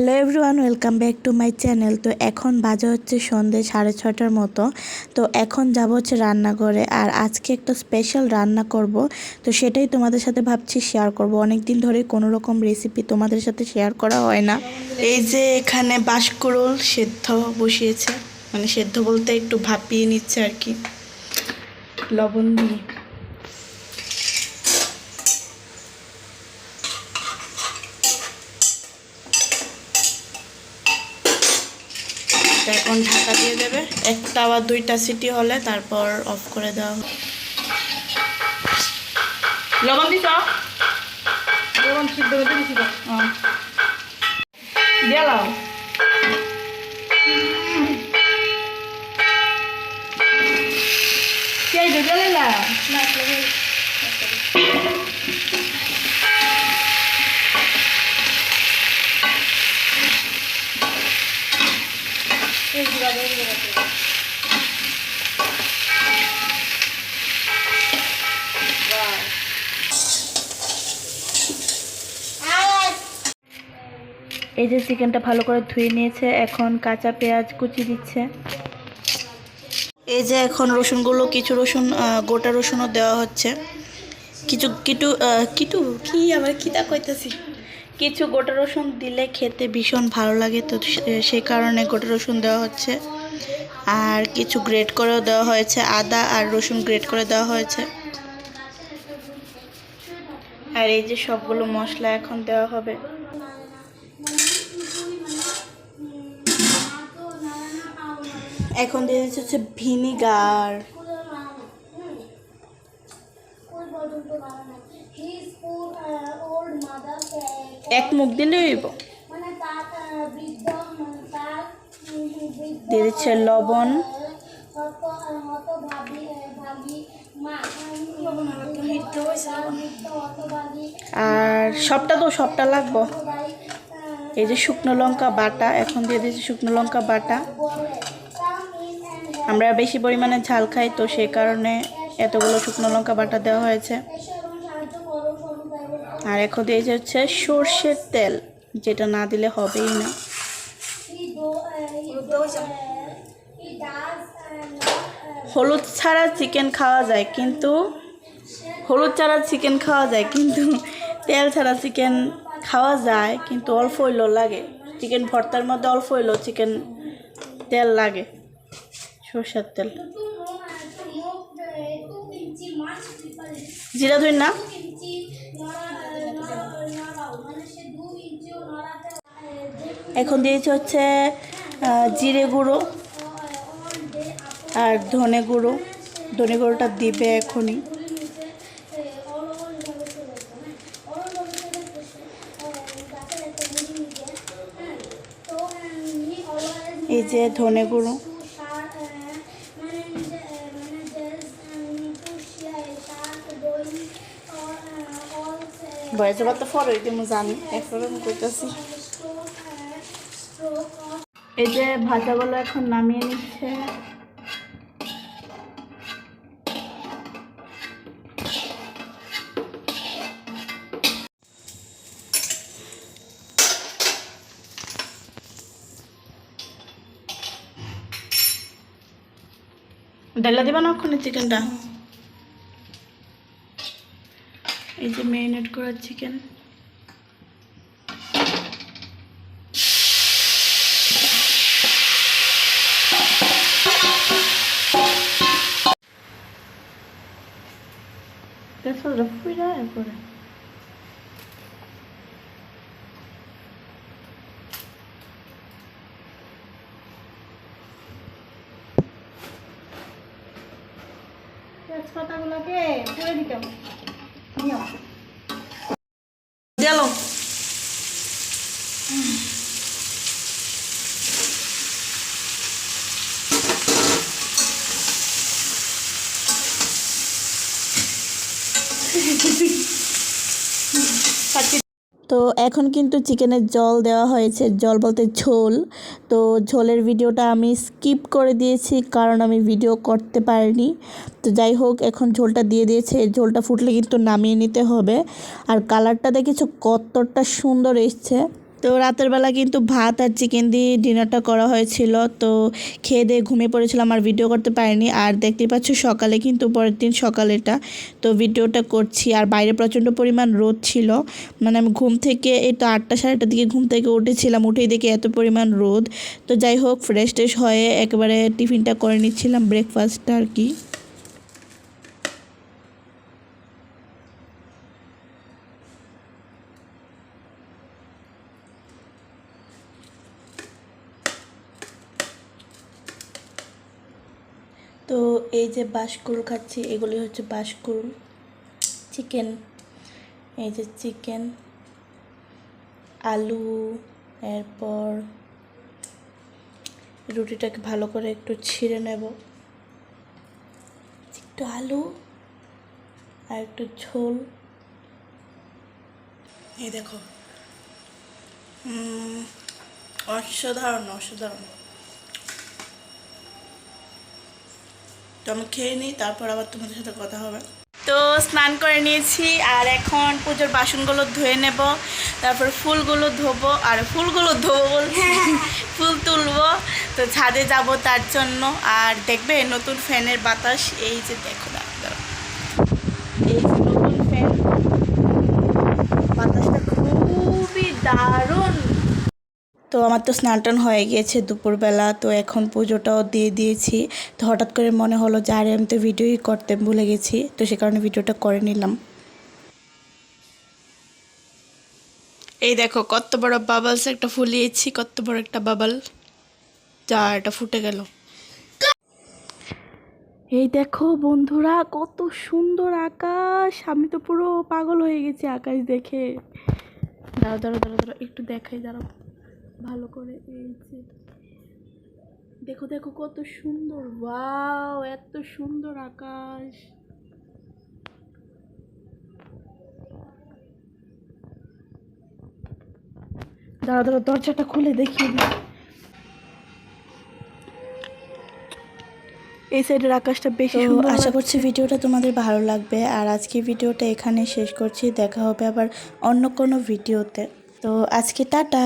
Hello everyone, welcome back to my channel. তো এখন বাজে হচ্ছে সন্ধ্যে সাড়ে ছটার মতো। তো এখন যাব হচ্ছে রান্নাঘরে আর আজকে একটা স্পেশাল রান্না করব। তো সেটাই তোমাদের সাথে ভাবছি শেয়ার করব। অনেক দিন ধরে কোনো রকম রেসিপি তোমাদের সাথে শেয়ার করা হয় না। এই যে এখানে বাঁশকুড়ুল সেদ্ধ বসিয়েছে। মানে সেদ্ধ বলতে একটু ভাপিয়ে নিচ্ছে আর কি। লবণ দিয়ে। তো এখন ঢাকা দিয়ে দেবে। একটা বা দুইটা সিটি হলে তারপর অফ করে দেওয়া হবে। লবণ দিছ? লবণ সিদ্ধ হতে দিছি তো দিলাম কে দিলে না এই যে চিকেনটা ভালো করে ধুয়ে নিয়েছে, এখন কাঁচা পেঁয়াজ কুচি দিচ্ছে। এই যে এখন রসুনগুলো, কিছু রসুন গোটা রসুনও দেওয়া হচ্ছে। কিছু কিটু কিটু কি আবার কিতা কইতাছি? কিছু গোটা রসুন দিলে খেতে ভীষণ ভালো লাগে, তো সে কারণে গোটা রসুন দেওয়া হচ্ছে। আর কিছু গ্রেট করেও দেওয়া হয়েছে, আদা আর রসুন গ্রেট করে দেওয়া হয়েছে। আর এই যে সবগুলো মশলা এখন দেওয়া হবে। এখন দিয়ে দিচ্ছে হচ্ছে ভিনিগার। এক মুখ দিলে হইব। দিয়ে দিচ্ছে লবণ। আর সবটা তো সবটা লাগবো। এই যে শুকনো লঙ্কা বাটা এখন দিয়ে দিচ্ছি শুকনো লঙ্কা বাটা। আমরা বেশি পরিমাণে ঝাল খাই, তো সেই কারণে এতগুলো শুকনো লঙ্কা বাটা দেওয়া হয়েছে। আর এখন দিয়ে হচ্ছে সর্ষের তেল, যেটা না দিলে হবেই না। হলুদ ছাড়া চিকেন খাওয়া যায়, কিন্তু হলুদ ছাড়া চিকেন খাওয়া যায়, কিন্তু তেল ছাড়া চিকেন খাওয়া যায়, কিন্তু অল্প হইলেও লাগে। চিকেন ভর্তার মধ্যে অল্প হইলেও চিকেন তেল লাগে। সর্ষের তেল। জিরা ধুই না? এখন দিয়েছি হচ্ছে জিরে গুঁড়ো আর ধনে গুঁড়ো। ধনে গুঁড়োটা দিবে এখনই। এই যে ধনে গুঁড়ো। বয়সে তো ফরই দিমু জানি একবার করতেছি এই যে ভাজাগুলো এখন নামিয়ে নিচ্ছে। ডালা দিবা না ওখানে চিকেনটা এই যে মেরিনেট করা চিকেন। এরপরে তেজপাতাগুলোকে পুড়ে দিতে হবে। 没有。见喽。嘿嘿嘿嘿。তো এখন কিন্তু চিকেনের জল দেওয়া হয়েছে, জল বলতে ঝোল। তো ঝোলের ভিডিওটা আমি স্কিপ করে দিয়েছি কারণ আমি ভিডিও করতে পারিনি। তো যাই হোক, এখন ঝোলটা দিয়ে দিয়েছে ঝোলটা ফুটলে কিন্তু নামিয়ে নিতে হবে। আর কালারটা দেখেছ কতটা সুন্দর এসছে। তো রাতের বেলা কিন্তু ভাত আর চিকেন দিয়ে ডিনারটা করা হয়েছিল। তো খেয়ে দিয়ে ঘুমিয়ে পড়েছিলাম, আর ভিডিও করতে পারিনি। আর দেখতেই পাচ্ছ সকালে কিন্তু পরের দিন সকালেটা তো ভিডিওটা করছি, আর বাইরে প্রচণ্ড পরিমাণ রোদ ছিল। মানে আমি ঘুম থেকে, এই তো আটটা সাড়ে আটটার দিকে ঘুম থেকে উঠেছিলাম, উঠেই দেখি এত পরিমাণ রোদ। তো যাই হোক ফ্রেশ ট্রেশ হয়ে একেবারে টিফিনটা করে নিচ্ছিলাম ব্রেকফাস্টটা আর কি। তো এই যে বাঁশকুড়ুল খাচ্ছি, এগুলি হচ্ছে বাঁশকুড়ুল চিকেন। এই যে চিকেন, আলু, এরপর রুটিটাকে ভালো করে একটু ছিঁড়ে নেব। একটু আলু আর একটু ঝোল। এই দেখো অসাধারণ অসাধারণ। তো আমি খেয়ে নিই তারপর আবার তোমাদের সাথে কথা হবে। তো স্নান করে নিয়েছি আর এখন পুজোর বাসনগুলো ধুয়ে নেব তারপর ফুলগুলো ধোবো আর ফুলগুলো ধোবো বলছি ফুল তুলবো। তো ছাদে যাব তার জন্য আর দেখবে নতুন ফ্যানের বাতাস এই যে দেখো দাঁড়াও। এই যে নতুন ফ্যান। বাতাসটা খুবই দারুণ তো আমার তো স্নান টান হয়ে গিয়েছে দুপুরবেলা তো এখন পুজোটাও দিয়ে দিয়েছি। তো হঠাৎ করে মনে হলো যে আরে আমি তো ভিডিওই করতে ভুলে গেছি তো সে কারণে ভিডিওটা করে নিলাম। এই দেখো কত বড় বাবলস একটা ফুলিয়েছি কত বড় একটা বাবল যা এটা ফুটে গেল। এই দেখো বন্ধুরা কত সুন্দর আকাশ। আমি তো পুরো পাগল হয়ে গেছি আকাশ দেখে। দাঁড়াও দাঁড়াও দাঁড়াও দাঁড়াও একটু দেখাই দাঁড়াও। ভালো করে এই যে দেখো দেখো কত সুন্দর ওয়াও এত সুন্দর আকাশ। দাঁড়া দাঁড়া দরজাটা খুলে দেখিয়ে দিই। এই সাইডের আকাশটা বেশি আশা করছি ভিডিওটা তোমাদের ভালো লাগবে। আর আজকে ভিডিওটা এখানে শেষ করছি। দেখা হবে আবার অন্য কোনো ভিডিওতে। তো আজকে টাটা।